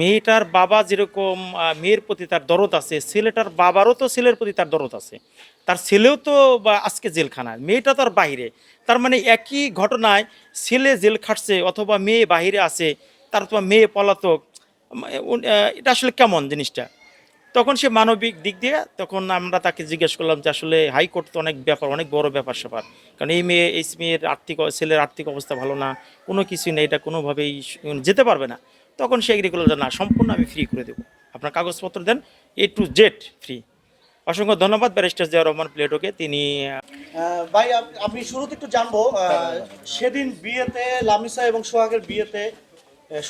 মেয়েটার বাবা যেরকম মেয়ের প্রতি তার দরদ আছে, ছেলেটার বাবারও তো ছেলের প্রতি তার দরদ আছে। তার ছেলেও তো আজকে জেলখানায়, মেয়েটা তার বাইরে। তার মানে একই ঘটনায় ছেলে জেল খাটছে অথবা মেয়ে বাইরে আছে, তার তো মেয়ে পলাতক এটা আসলে কেমন জিনিসটা? তখন সে মানবিক দিক দিয়ে, তখন আমরা তাকে জিজ্ঞেস করলাম যে আসলে হাইকোর্ট তো অনেক ব্যাপার, অনেক বড় ব্যাপার স্যাপার। কারণ এই মেয়ে, এই মেয়ের আর্থিক, ছেলের আর্থিক অবস্থা ভালো না, কোনো কিছুই নেই, এটা কোনোভাবেই যেতে পারবে না। তখন সে এগ্রি করল না সম্পূর্ণ আমি ফ্রি করে দেবো। আপনার কাগজপত্র দেন এ টু জেড ফ্রি অসংখ্য ধন্যবাদ ব্যারিস্টার জিয়া রহমান প্লেটোকে তিনি ভাই আমি শুরুতে একটু জানব সেদিন বিয়েতে লামিসা এবং সোহাগের বিয়েতে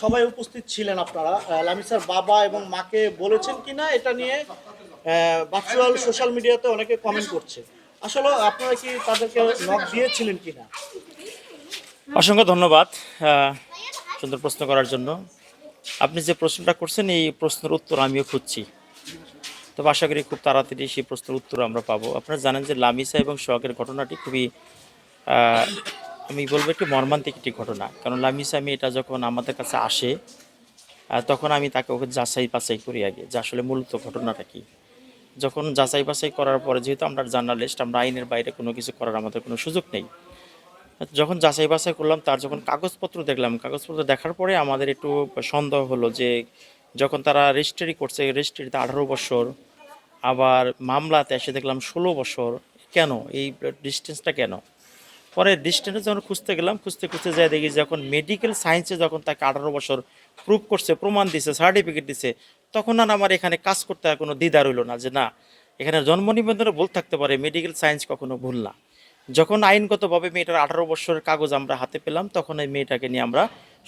সবাই উপস্থিত ছিলেন আপনারা। লামিসার বাবা এবং মাকে বলেছেন কিনা এটা নিয়ে ভার্চুয়াল সোশ্যাল মিডিয়াতে অনেকে কমেন্ট করছে। আসলে আপনারা কি তাদেরকে নক দিয়েছিলেন কিনা? অসংখ্য ধন্যবাদ সুন্দর প্রশ্ন করার জন্য। আপনি যে প্রশ্নটা করছেন, এই প্রশ্নের উত্তর আমিও খুঁজছি। তবে আশা করি খুব তাড়াতাড়ি সেই প্রশ্নের উত্তর আমরা পাবো। আপনারা জানেন যে লামিসা এবং সোহাগের ঘটনাটি খুবই আমি বলব একটি মর্মান্তিক একটি ঘটনা। কারণ লামিসা আমি এটা যখন আমাদের কাছে আসে তখন আমি তাকে ওকে যাচাই বাছাই করি আগে যে আসলে মূলত ঘটনাটা কি। যখন যাচাই বাছাই করার পরে যেহেতু আমরা জার্নালিস্ট, আমরা আইনের বাইরে কোনো কিছু করার আমাদের কোনো সুযোগ নেই। যখন যাচাই বাছাই করলাম, তার যখন কাগজপত্র দেখলাম, কাগজপত্র দেখার পরে আমাদের একটু সন্দেহ হলো যে যখন তারা রেজিস্ট্রি করছে রেজিস্ট্রিতে আঠারো বছর, আবার মামলাতে এসে দেখলাম ষোলো বছর, কেন? এই ডিস্টেন্সটা কেন? পরে ডিস্টেন্সে যখন খুঁজতে গেলাম, খুঁজতে খুঁজতে যাই দেখি যখন মেডিকেল সায়েন্সে যখন তাকে আঠারো বছর প্রুভ করছে, প্রমাণ দিছে সার্টিফিকেট দিছে, তখন আর আমার এখানে কাজ করতে আর কোনো দ্বিধা রইল না যে না, এখানে জন্ম নিবন্ধনে ভুল থাকতে পারে মেডিকেল সায়েন্স কখনো ভুল না। যখন আইনগতভাবে মেয়েটার আঠারো বছরের কাগজ আমরা হাতে পেলাম, তখন এই মেয়েটাকে নিয়ে আমরা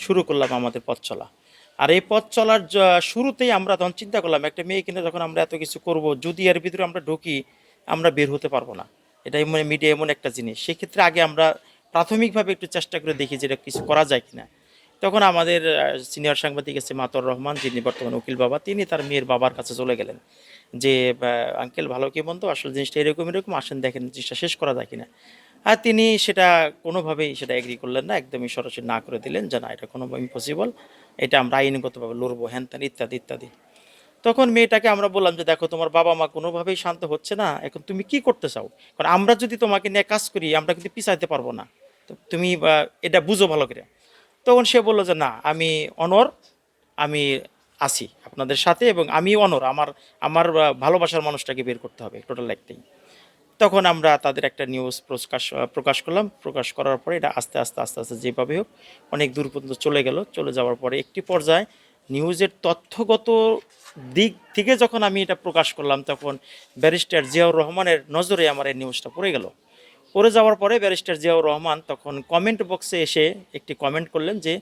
শুরু করলাম আমাদের পথ চলা। আর এই পথ চলার শুরুতেই আমরা তখন চিন্তা করলাম, একটা মেয়ে কিনে যখন আমরা এত কিছু করব, যদি এর ভিতরে আমরা ঢুকি, আমরা বের হতে পারব না। এটা এমন মিডিয়া এমন একটা জিনিস। সেক্ষেত্রে আগে আমরা প্রাথমিকভাবে একটু চেষ্টা করে দেখি যে এটা কিছু করা যায় কিনা। তখন আমাদের সিনিয়র সাংবাদিক আছে মাতর রহমান, যিনি বর্তমানে উকিল বাবা, তিনি তার মেয়ের বাবার কাছে চলে গেলেন। যে আঙ্কেল ভালো কি মন্দ? আসলে জিনিসটা এরকম এরকম, আসেন দেখেন জিনিসটা শেষ করা যায় কিনা। আর তিনি সেটা কোনোভাবেই সেটা এগ্রি করলেন না, একদমই সরাসরি না করে দিলেন যে, না, এটা কোনো ইম্পসিবল এটা আমরা আইনগতভাবে লড়বো, হ্যান ত্যান, ইত্যাদি ইত্যাদি। তখন মেয়েটাকে আমরা বললাম যে, দেখো, তোমার বাবা মা কোনোভাবেই শান্ত হচ্ছে না, এখন তুমি কি করতে চাও? কারণ আমরা যদি তোমাকে নিয়ে কাজ করি, আমরা কিন্তু পিছাইতে পারব না। তো তুমি এটা বুঝো ভালো করে। তখন সে বলল যে, না, আমি অনর, আমি আছি আপনাদের সাথে এবং আমি অনর, আমার আমার ভালোবাসার মানুষটাকে বের করতে হবে টোটাল একটাই তখন আমরা তাদের একটা নিউজ প্রকাশ প্রকাশ করলাম, প্রকাশ করার পরে এটা আস্তে আস্তে আস্তে আস্তে যেভাবে হোক, অনেক দূর পর্যন্ত চলে গেল, চলে যাওয়ার পরে একটি পর্যায়ে নিউজের তথ্যগত দিক থেকে যখন আমি এটা প্রকাশ করলাম, তখন ব্যারিস্টার জিয়াউর রহমানের নজরে আমার এই নিউজটা পড়ে গেল। পড়ে যাওয়ার পরে ব্যারিস্টার জিয়াউর রহমান তখন কমেন্ট বক্সে এসে একটি কমেন্ট করলেন যে,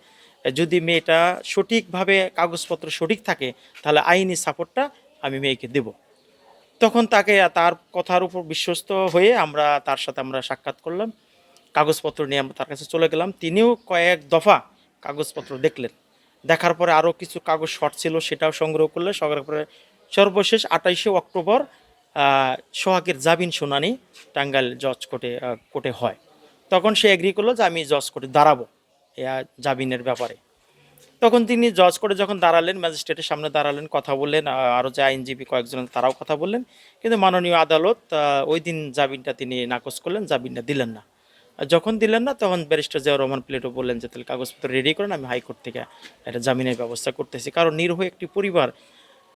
যদি মেয়েটা সঠিকভাবে কাগজপত্র সঠিক থাকে, তাহলে আইনি সাপোর্টটা আমি মেয়েকে দেবো। তখন তাকে তার কথার উপর বিশ্বস্ত হয়ে আমরা তার সাথে আমরা সাক্ষাৎ করলাম। কাগজপত্র নিয়ে আমরা তার কাছে চলে গেলাম। তিনিও কয়েক দফা কাগজপত্র দেখলেন। দেখার পরে আরও কিছু কাগজ শর্ট ছিল সেটাও সংগ্রহ করলেন। সংগ্রহ করে সর্বশেষ আঠাইশে অক্টোবর সোহাগের জামিন শুনানি টাঙ্গাইল জজ কোর্টে কোর্টে হয়। তখন সে এগ্রি করল যে আমি জজ কোর্টে দাঁড়াবো এ আহ, জামিনের ব্যাপারে। তখন তিনি জজ করে যখন দাঁড়ালেন ম্যাজিস্ট্রেটের সামনে দাঁড়ালেন কথা বললেন আরও যে আইনজীবী কয়েকজন তারাও কথা বললেন। কিন্তু মাননীয় আদালত ওই দিন জামিনটা তিনি নাকচ করলেন জামিনটা দিলেন না। যখন দিলেন না তখন ব্যারিস্টার জিয়া রহমান প্লেটও বললেন যে তাহলে কাগজপত্র রেডি করেন আমি হাইকোর্ট থেকে একটা জামিনের ব্যবস্থা করতেছি। কারণ নির্ভয় একটি পরিবার